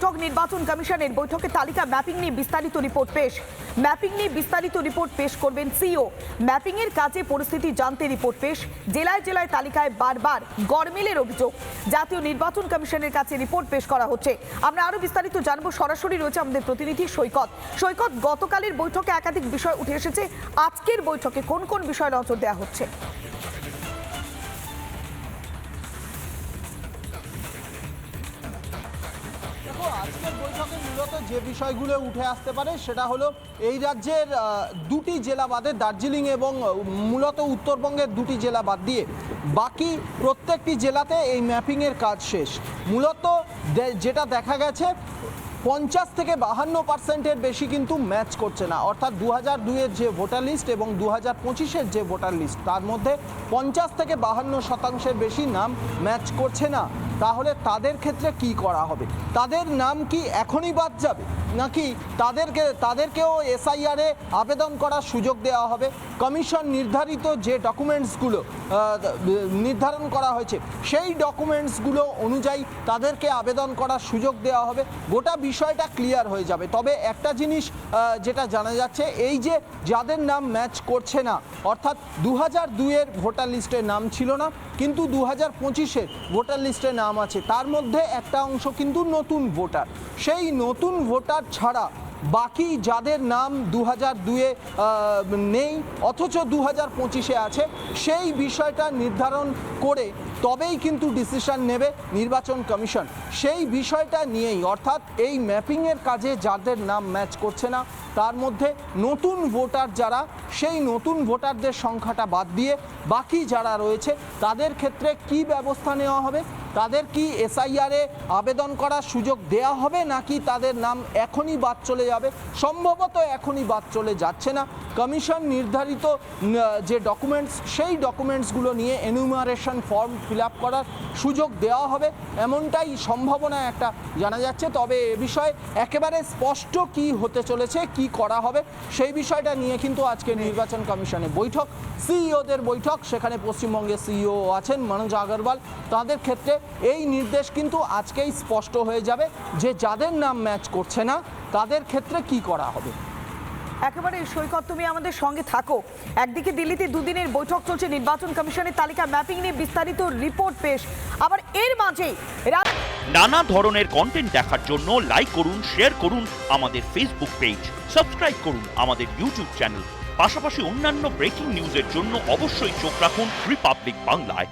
বৈঠক নির্বাচন কমিশনের বৈঠকে তালিকা ম্যাপিং নিয়ে বিস্তারিত রিপোর্ট পেশ। ম্যাপিং নিয়ে বিস্তারিত রিপোর্ট পেশ করবেন সিও। ম্যাপিং এর কাজে পরিস্থিতি জানতে রিপোর্ট পেশ। জেলায় জেলায় তালিকায় বারবার গরমিলের অভিযোগ। জাতীয় নির্বাচন কমিশনের কাছে রিপোর্ট পেশ করা হচ্ছে। আমরা আরও বিস্তারিত জানব। সরাসরি রয়েছে আমাদের প্রতিনিধি সৈকত। সৈকত, গতকালের বৈঠকে একাধিক বিষয় উঠে এসেছে। আজকের বৈঠকে কোন কোন বিষয় নজর দেওয়া হচ্ছে? আজকের বৈঠকে মূলত যে বিষয়গুলো উঠে আসতে পারে সেটা হলো এই রাজ্যের দুটি জেলা বাদে দার্জিলিং এবং মূলত উত্তরবঙ্গের দুটি জেলা বাদ দিয়ে বাকি প্রত্যেকটি জেলাতে এই ম্যাপিংয়ের কাজ শেষ। মূলত যেটা দেখা গেছে পঞ্চাশ থেকে বাহান্ন পার্সেন্টের বেশি কিন্তু ম্যাচ করছে না। অর্থাৎ দু হাজার দুইয়ের যে ভোটার লিস্ট এবং দু হাজার পঁচিশের যে ভোটার লিস্ট, তার মধ্যে পঞ্চাশ থেকে বাহান্ন শতাংশের বেশি নাম ম্যাচ করছে না। তাহলে তাদের ক্ষেত্রে কি করা হবে? তাদের নাম কি এখনই বাদ যাবে? নাকি তাদেরকে, তাদেরকেও এসআইআরে আবেদন করার সুযোগ দেওয়া হবে? কমিশন নির্ধারিত যে ডকুমেন্টসগুলো নির্ধারণ করা হয়েছে, সেই ডকুমেন্টসগুলো অনুযায়ী তাদেরকে আবেদন করার সুযোগ দেওয়া হবে। গোটা বিষয়টা ক্লিয়ার হয়ে যাবে। তবে একটা জিনিস যেটা জানা যাচ্ছে, এই যে যাদের নাম ম্যাচ করছে না, অর্থাৎ দু হাজার দুইয়ের ভোটার লিস্টে নাম ছিল না, কিন্তু দু হাজার পঁচিশের ভোটার লিস্টে নাম আছে, তার মধ্যে একটা অংশ কিন্তু নতুন ভোটার। সেই নতুন ভোটার ছাড়া বাকি যাদের নাম দু হাজার দুয়ে নেই, অথচ দু হাজার পঁচিশে আছে, সেই বিষয়টা নির্ধারণ করে তবেই কিন্তু ডিসিশন নেবে নির্বাচন কমিশন। সেই বিষয়টা নিয়েই, অর্থাৎ এই ম্যাপিংয়ের কাজে যাদের নাম ম্যাচ করছে না, তার মধ্যে নতুন ভোটার যারা, সেই নতুন ভোটারদের সংখ্যাটা বাদ দিয়ে বাকি যারা রয়েছে, তাদের ক্ষেত্রে কি ব্যবস্থা নেওয়া হবে? তাদের কি এসআইআরে আবেদন করার সুযোগ দেয়া হবে নাকি তাদের নাম এখনই বাদ চলে যাবে? সম্ভবত এখনই বাদ চলে যাচ্ছে না। কমিশন নির্ধারিত যে ডকুমেন্টস সেই ডকুমেন্টসগুলো নিয়ে এনুমারেশন ফর্ম ফিল আপ করার সুযোগ দেওয়া হবে। এমনটাই সম্ভাবনা একটা জানা যাচ্ছে। তবে এ বিষয়ে একেবারে স্পষ্ট কি হতে চলেছে, কি করা হবে, সেই বিষয়টা নিয়ে কিন্তু আজকে নির্বাচন কমিশনে বৈঠক। সিইওদের বৈঠক। সেখানে পশ্চিমবঙ্গের সিইও আছেন মনোজ আগরওয়াল। তাদের ক্ষেত্রে এই নির্দেশ কিন্তু আজকেই স্পষ্ট হয়ে যাবে যে যাদের নাম ম্যাচ করছে না তাদের ক্ষেত্রে কি করা হবে? একেবারে সৈকত তুমি আমাদের সঙ্গে থাকো। একদিকে দিল্লিতে দুদিনের বৈঠক চলছে নির্বাচন কমিশনের তালিকা ম্যাপিং নিয়ে বিস্তারিত রিপোর্ট পেশ। আবার এর মাঝেই নানা ধরনের কন্টেন্ট দেখার জন্য লাইক করুন শেয়ার করুন আমাদের ফেসবুক পেজ সাবস্ক্রাইব করুন আমাদের ইউটিউব চ্যানেল পাশাপাশি অন্যান্য ব্রেকিং নিউজের জন্য অবশ্যই চোখ রাখুন রিপাবলিক বাংলায়